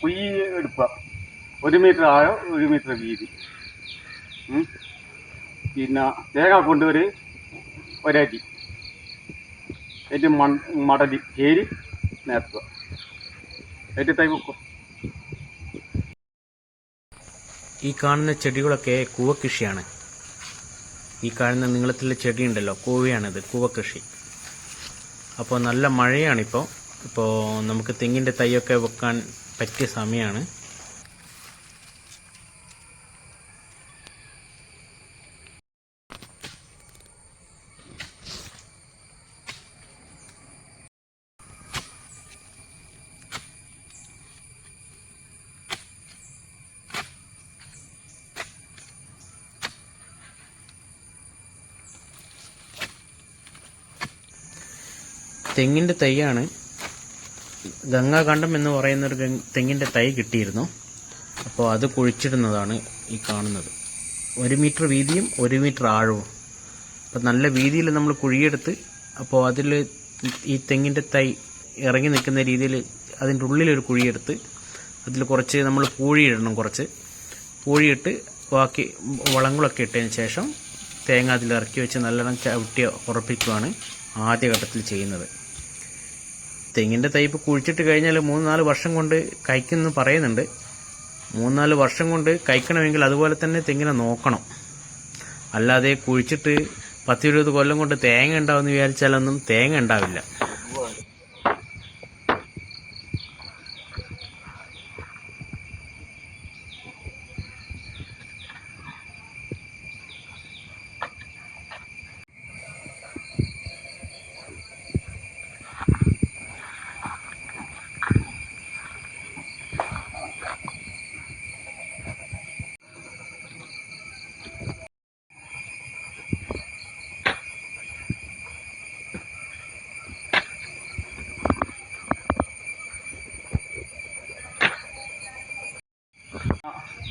കുഴി എടുക്കുക. ഒരു മീറ്റർ ആഴം ഒരു മീറ്റർ വീതി. പിന്നെ തേങ്ങ ഒരു ഒരടി. എന്റെ മൺ മടലി ചേരി നേർത്തുക എന്റെ തൈ വെക്കും ഈ കാണുന്ന ചെടികളൊക്കെ കൂവക്കൃഷിയാണ്. ഈ കാണുന്ന നീളത്തിലെ ചെടി ഉണ്ടല്ലോ കൂവയാണിത് കൂവക്കൃഷി. അപ്പോൾ നല്ല മഴയാണിപ്പോൾ. ഇപ്പോൾ നമുക്ക് തെങ്ങിന്റെ തൈയൊക്കെ വെക്കാൻ പറ്റിയ സമയമാണ് തെങ്ങിന്റെ തൈയാണ് ഗംഗാകണ്ഠം എന്ന് പറയുന്ന ഒരു തെങ്ങിന്റെ തൈ കിട്ടിയിരുന്നു. അപ്പോൾ അത് കുഴിച്ചിടുന്നതാണ് ഈ കാണുന്നത്. ഒരു മീറ്റർ വീതിയും ഒരു മീറ്റർ ആഴവും. അപ്പോൾ നല്ല വീതിയിൽ നമ്മൾ കുഴിയെടുത്ത് അപ്പോൾ അതിൽ ഈ തെങ്ങിന്റെ തൈ ഇറങ്ങി നിൽക്കുന്ന രീതിയിൽ അതിന്റെ ഉള്ളിലൊരു കുഴിയെടുത്ത് അതിൽ കുറച്ച് നമ്മൾ പൂഴിയിടണം കുറച്ച്. പൂഴിയിട്ട് ബാക്കി വളങ്ങളൊക്കെ ഇട്ടതിന് ശേഷം തേങ്ങ അതിൽ ഇറക്കി വെച്ച് നല്ലോണം ചവിട്ടി ഉറപ്പിക്കുകയാണ് ആദ്യഘട്ടത്തിൽ ചെയ്യുന്നത്. തെങ്ങിന്റെ തൈപ്പ് കുഴിച്ചിട്ട് കഴിഞ്ഞാൽ മൂന്ന് നാല് വർഷം കൊണ്ട് കഴിക്കുമെന്ന് പറയുന്നുണ്ട്. മൂന്നാൽ വർഷം കൊണ്ട് കഴിക്കണമെങ്കിൽ അതുപോലെ തന്നെ തെങ്ങിനെ നോക്കണം. അല്ലാതെ കുഴിച്ചിട്ട് പത്തിരുപത് കൊല്ലം കൊണ്ട് തേങ്ങ ഉണ്ടാവുമെന്ന് വിചാരിച്ചാലൊന്നും തേങ്ങ ഉണ്ടാവില്ല.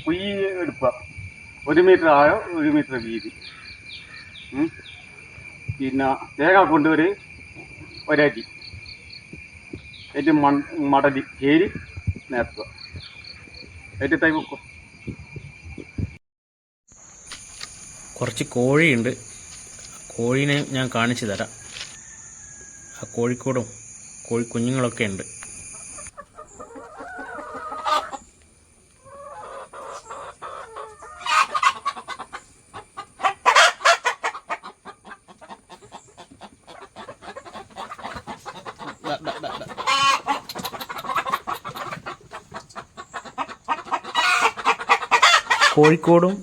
കുഴി എടുക്കുക. ഒരു മീറ്റർ ആഴം ഒരു മീറ്റർ വീതി. പിന്നെ തേങ്ങ കൊണ്ടുവര് ഒരടി. എന്റെ മൺ മടലി ചേരി നേർത്തുക എന്റെ തൈ വെക്കുക. കുറച്ച് കോഴിയുണ്ട്. കോഴീനെ ഞാൻ കാണിച്ചു തരാം. ആ കോഴിക്കൂടും കോഴി കുഞ്ഞുങ്ങളൊക്കെ ഉണ്ട്. കോഴിക്കോടും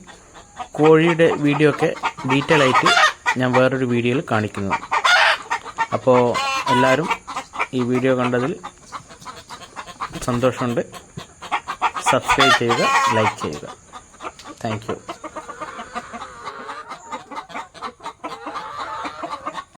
കോഴിയുടെ വീഡിയോ ഒക്കെ ഡീറ്റെയിൽ ആയിട്ട് ഞാൻ വേറൊരു വീഡിയോയിൽ കാണിക്കുന്നു. അപ്പോൾ എല്ലാവരും ഈ വീഡിയോ കണ്ടതിൽ സന്തോഷമുണ്ട്. സബ്സ്ക്രൈബ് ചെയ്യുക ലൈക്ക് ചെയ്യുക. താങ്ക്